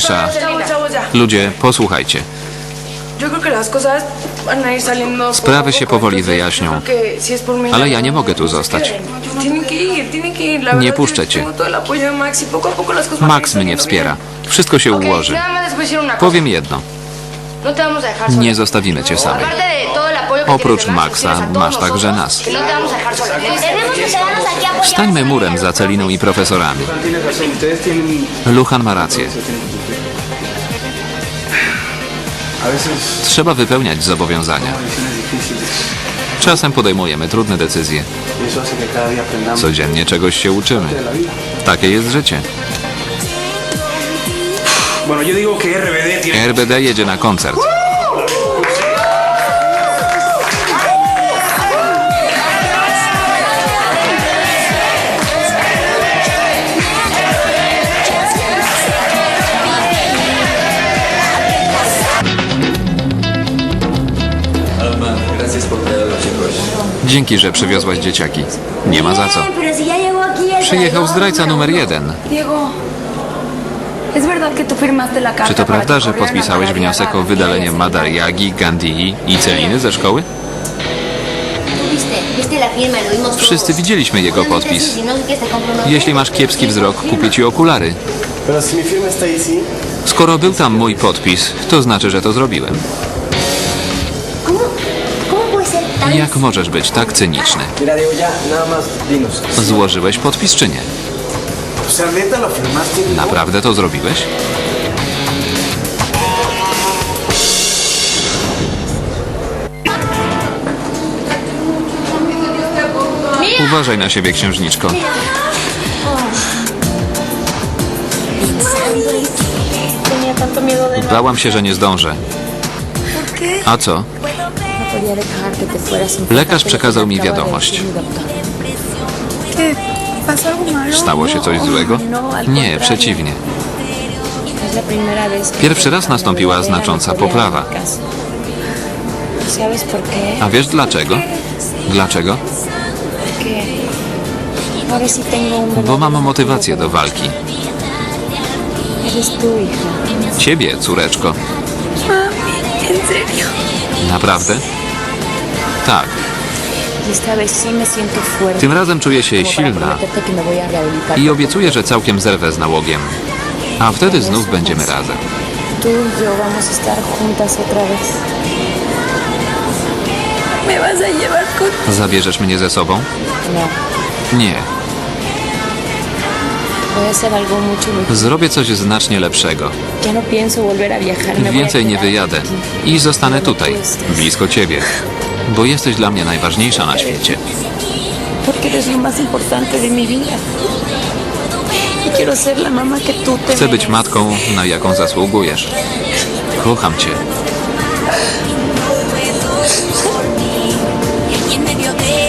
cisza. Ludzie, posłuchajcie. Sprawy się powoli wyjaśnią. Ale ja nie mogę tu zostać. Nie puszczę cię. Max mnie wspiera. Wszystko się ułoży. Powiem jedno. Nie zostawimy cię samej. Oprócz Maxa masz także nas. Stańmy murem za Celiną i profesorami. Luchan ma rację. Trzeba wypełniać zobowiązania. Czasem podejmujemy trudne decyzje. Codziennie czegoś się uczymy. Takie jest życie. RBD jedzie na koncert. Dzięki, że przywiozłaś dzieciaki. Nie ma za co. Przyjechał zdrajca numer jeden. Diego, ¿es verdad que tú firmaste la carta Czy to prawda, że podpisałeś wniosek o wydalenie Madariagi, Gandhi i Celiny ze szkoły? Wszyscy widzieliśmy jego podpis. no Jeśli masz kiepski wzrok, kupię ci okulary. Skoro był tam mój podpis, to znaczy, że to zrobiłem. Jak możesz być tak cyniczny? Złożyłeś podpis czy nie? Naprawdę to zrobiłeś? Uważaj na siebie, księżniczko. Bałam się, że nie zdążę. A co? Lekarz przekazał mi wiadomość. Stało się coś złego? Nie, przeciwnie. Pierwszy raz nastąpiła znacząca poprawa. A wiesz dlaczego? Dlaczego? Bo mam motywację do walki. Ciebie, córeczko. Naprawdę? Tak. Tym razem czuję się silna i obiecuję, że całkiem zerwę z nałogiem. A wtedy znów będziemy razem. Y. Zabierzesz mnie ze sobą? No, Nie. Zrobię coś znacznie lepszego. No Więcej nie wyjadę i zostanę tutaj, estés. blisko ciebie. Bo jesteś dla mnie najważniejsza na świecie. Y Chcę być matką, na jaką zasługujesz. Kocham cię. Y en medio de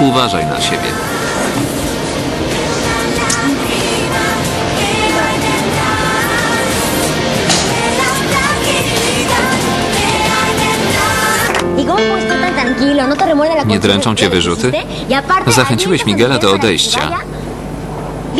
Uważaj na siebie. ¿No Nie dręczą cię wyrzuty? Y Zachęciłeś ¿alguien Miguela do odejścia.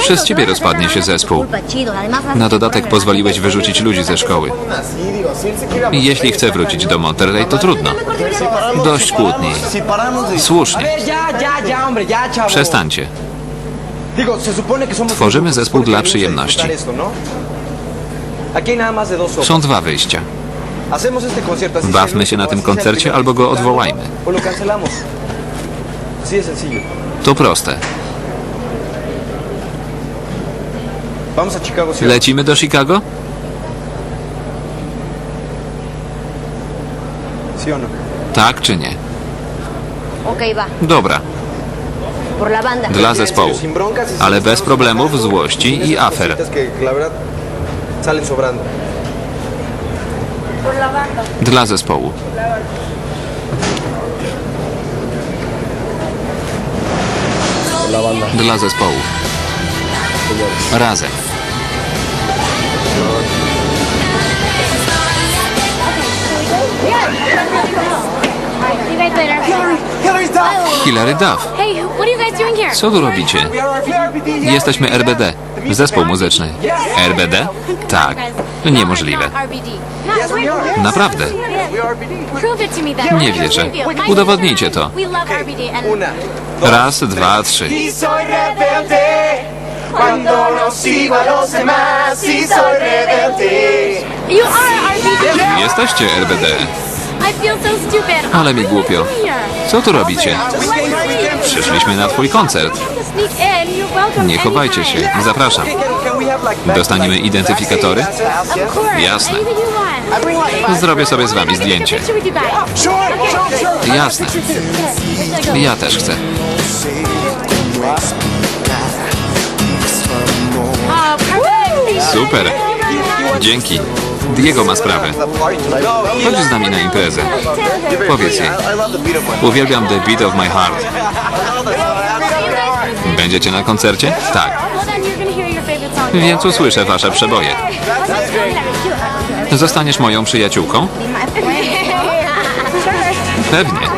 Przez ciebie rozpadnie się zespół. Na dodatek pozwoliłeś wyrzucić ludzi ze szkoły. Jeśli chce wrócić do Monterrey, to trudno. Dość kłótni. Słusznie. Przestańcie. Tworzymy zespół dla przyjemności. ¿no? Są dwa wyjścia. Bawmy się na tym koncercie albo go odwołajmy. To proste. Vamos a Chicago, ¿sí? Lecimy do Chicago? ¿Sí o no? Tak czy nie? Ok, va. Dobra. Por la banda. Dla zespołu. Y Ale bez estarnos problemów, złości i afer. Dla zespołu. Dla zespołu. Razem. Hilary Duff. Co tu robicie? Jesteśmy RBD, zespół muzyczny. RBD? Tak. Niemożliwe. Naprawdę. Nie wierzę. Udowodnijcie to. Raz, dwa, trzy. Cuando no sigo a los demás. Y soy rebelde. you are RBD. Jesteście RBD. I feel so stupid. Ale mi głupio. Co tu robicie? Przyszliśmy na twój koncert. Nie chowajcie się. Zapraszam. Dostaniemy identyfikatory? Jasne. Zrobię sobie z wami zdjęcie. Jasne. Ja też chcę. Super. Dzięki. Diego ma sprawę. Chodź z nami na imprezę. Powiedz jej. Uwielbiam The Beat of My Heart. Będziecie na koncercie? Tak. Więc usłyszę wasze przeboje. Zostaniesz moją przyjaciółką? Pewnie.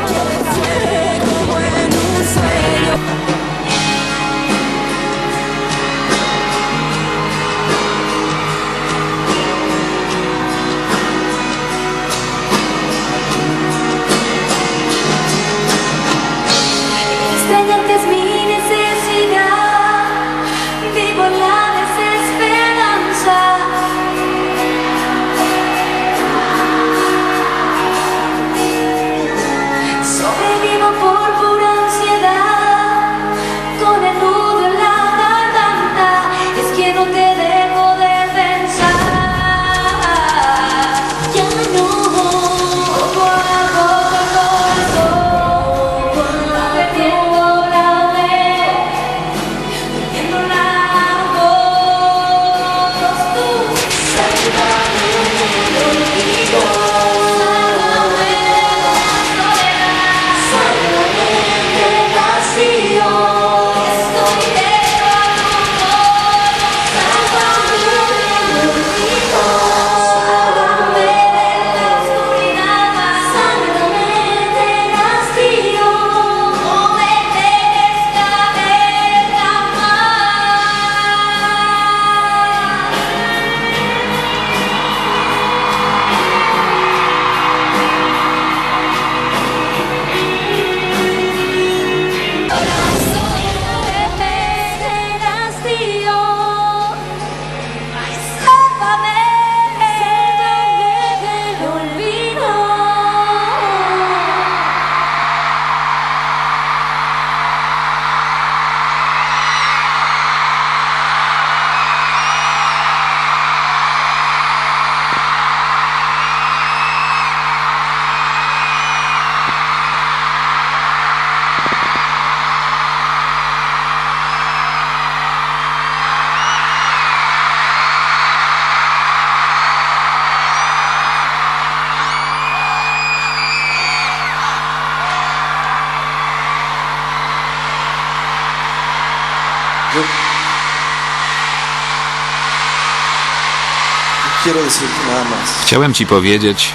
Chciałem ci powiedzieć,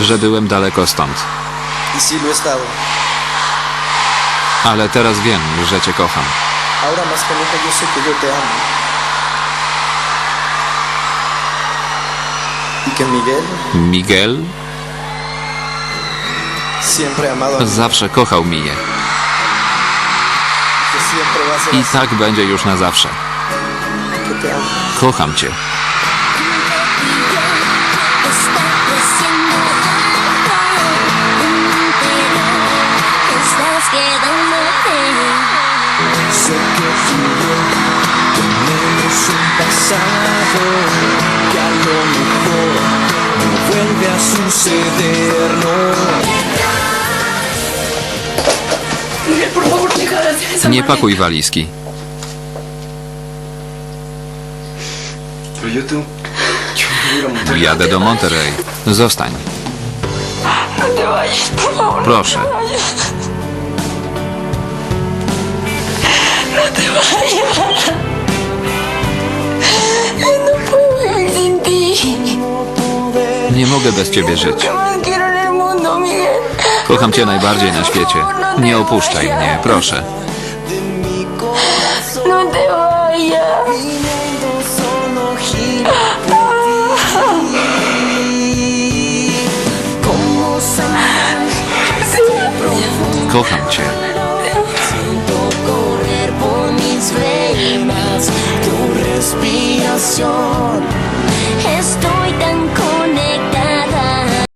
że byłem daleko stąd. Ale teraz wiem, że cię kocham. Miguel? Zawsze kochał Miję. I tak będzie już na zawsze. Kocham cię. Un pasado que a lo mejor no vuelve a suceder, no. Nie pakuj walizki. Jadę do Monterey. Zostań. Proszę. Nie mogę bez ciebie żyć. Kocham cię najbardziej na świecie. Nie opuszczaj mnie, proszę. No. Como Kocham cię. siento correr